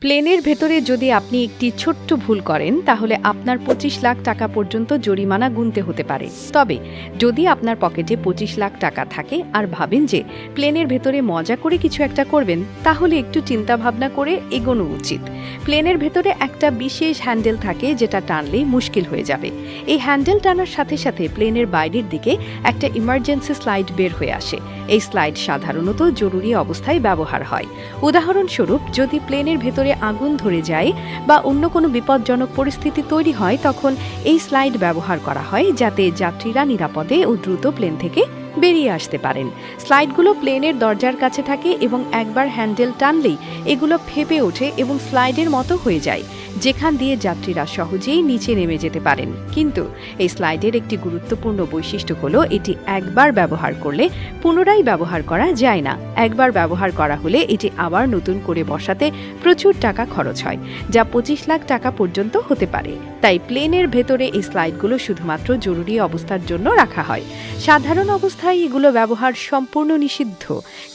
প্লেনের ভেতরে যদি আপনি একটি ছোট্ট ভুল করেন, তাহলে আপনার পঁচিশ লাখ টাকা পর্যন্ত জরিমানা গুনতে হতে পারে। তবে, যদি আপনার পকেটে পঁচিশ লাখ টাকা থাকে আর ভাবেন যে প্লেনের ভেতরে মজা করে কিছু একটা করবেন, তাহলে একটু চিন্তা ভাবনা করে এগোনো উচিত। প্লেনের ভেতরে একটা বিশেষ হ্যান্ডেল থাকে, যেটা টানলেই মুশকিল হয়ে যাবে। এই হ্যান্ডেল টানার সাথে সাথে প্লেনের বাইরের দিকে একটা ইমার্জেন্সি স্লাইড বের হয়ে আসে। এই স্লাইড সাধারণত জরুরি অবস্থায় ব্যবহার হয়। উদাহরণস্বরূপ, যদি প্লেনের ভেতরে আগুন ধরে যায় বা অন্য কোনো বিপজ্জনক পরিস্থিতি তৈরি হয়, তখন এই স্লাইড ব্যবহার করা হয় যাতে যাত্রীরা নিরাপদে ও দ্রুত প্লেন থেকে বেরিয়ে আসতে পারেন। স্লাইডগুলো প্লেনের দরজার কাছে থাকে এবং একবার হ্যান্ডেল টানলেই এগুলো ফেপে ওঠে এবং স্লাইডের মতো হয়ে যায়। যেখান দিয়ে যাত্রীরা সহজেই নিচে নেমে যেতে পারেন। কিন্তু এই স্লাইডের একটি গুরুত্বপূর্ণ বৈশিষ্ট্য হলো, এটি একবার ব্যবহার করলে পুনরায় ব্যবহার করা যায় না। একবার ব্যবহার করা হলে এটি আবার নতুন করে বসাতে প্রচুর টাকা খরচ হয়, যা পঁচিশ লাখ টাকা পর্যন্ত হতে পারে। তাই প্লেনের ভেতরে এই স্লাইডগুলো শুধুমাত্র জরুরি অবস্থার জন্য রাখা হয়। সাধারণ অবস্থায় এগুলো ব্যবহার সম্পূর্ণ নিষিদ্ধ,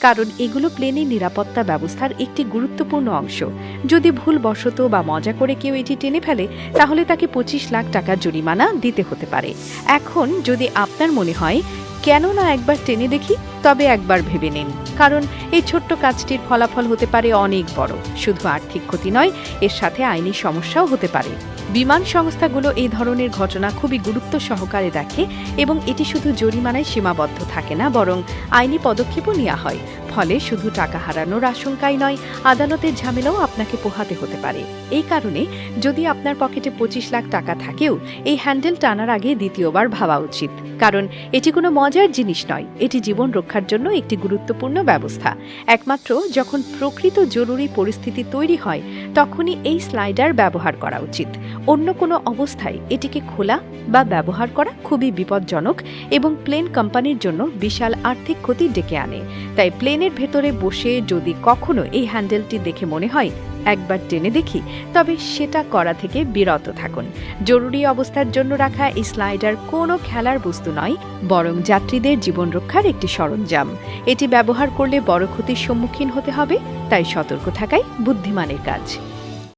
কারণ এগুলো প্লেনের নিরাপত্তা ব্যবস্থার একটি গুরুত্বপূর্ণ অংশ। যদি ভুলবশত বা মজা করে কেউ এটি টেনে ফেলে, তাহলে তাকে পঁচিশ লাখ টাকার জরিমানা দিতে হতে পারে। এখন যদি আপনার মনে হয়, কেন না একবার টেনে দেখি, তবে একবার ভেবে নিন। কারণ এই ছোট্ট কাজটির ফলাফল হতে পারে অনেক বড়। শুধু আর্থিক ক্ষতি নয়, এর সাথে আইনি সমস্যাও হতে পারে। বিমান সংস্থাগুলো এই ধরনের ঘটনা খুবই গুরুত্ব সহকারে দেখে এবং এটি শুধু জরিমানায় সীমাবদ্ধ থাকে না, বরং আইনি পদক্ষেপও নেওয়া হয়। ফলে শুধু টাকা হারানোর আশঙ্কাই নয়, আদালতের ঝামেলাও আপনাকে পোহাতে হতে পারে। এই কারণে যদি আপনার পকেটে পঁচিশ লাখ টাকা থাকেও, এই হ্যান্ডেল টানার আগে দ্বিতীয়বার ভাবা উচিত। কারণ এটি কোনো মজার জিনিস নয়, এটি জীবন রক্ষার জন্য একটি গুরুত্বপূর্ণ ব্যবস্থা। একমাত্র যখন প্রকৃত জরুরি পরিস্থিতি তৈরি হয়, তখনই এই স্লাইডার ব্যবহার করা উচিত। অন্য কোনো অবস্থায় এটিকে খোলা বা ব্যবহার করা খুবই বিপজ্জনক এবং প্লেন কোম্পানির জন্য বিশাল আর্থিক ক্ষতি ডেকে আনে। তাই প্লেনের ভেতরে বসে যদি কখনো এই হ্যান্ডেলটি দেখে মনে হয়, একবার টেনে দেখি, তবে সেটা করা থেকে বিরত থাকুন। জরুরি অবস্থার জন্য রাখা এই স্লাইডার কোনো খেলার বস্তু নয়, বরং যাত্রীদের জীবন রক্ষার একটি সরঞ্জাম। এটি ব্যবহার করলে বড় ক্ষতির সম্মুখীন হতে হবে, তাই সতর্ক থাকাই বুদ্ধিমানের কাজ।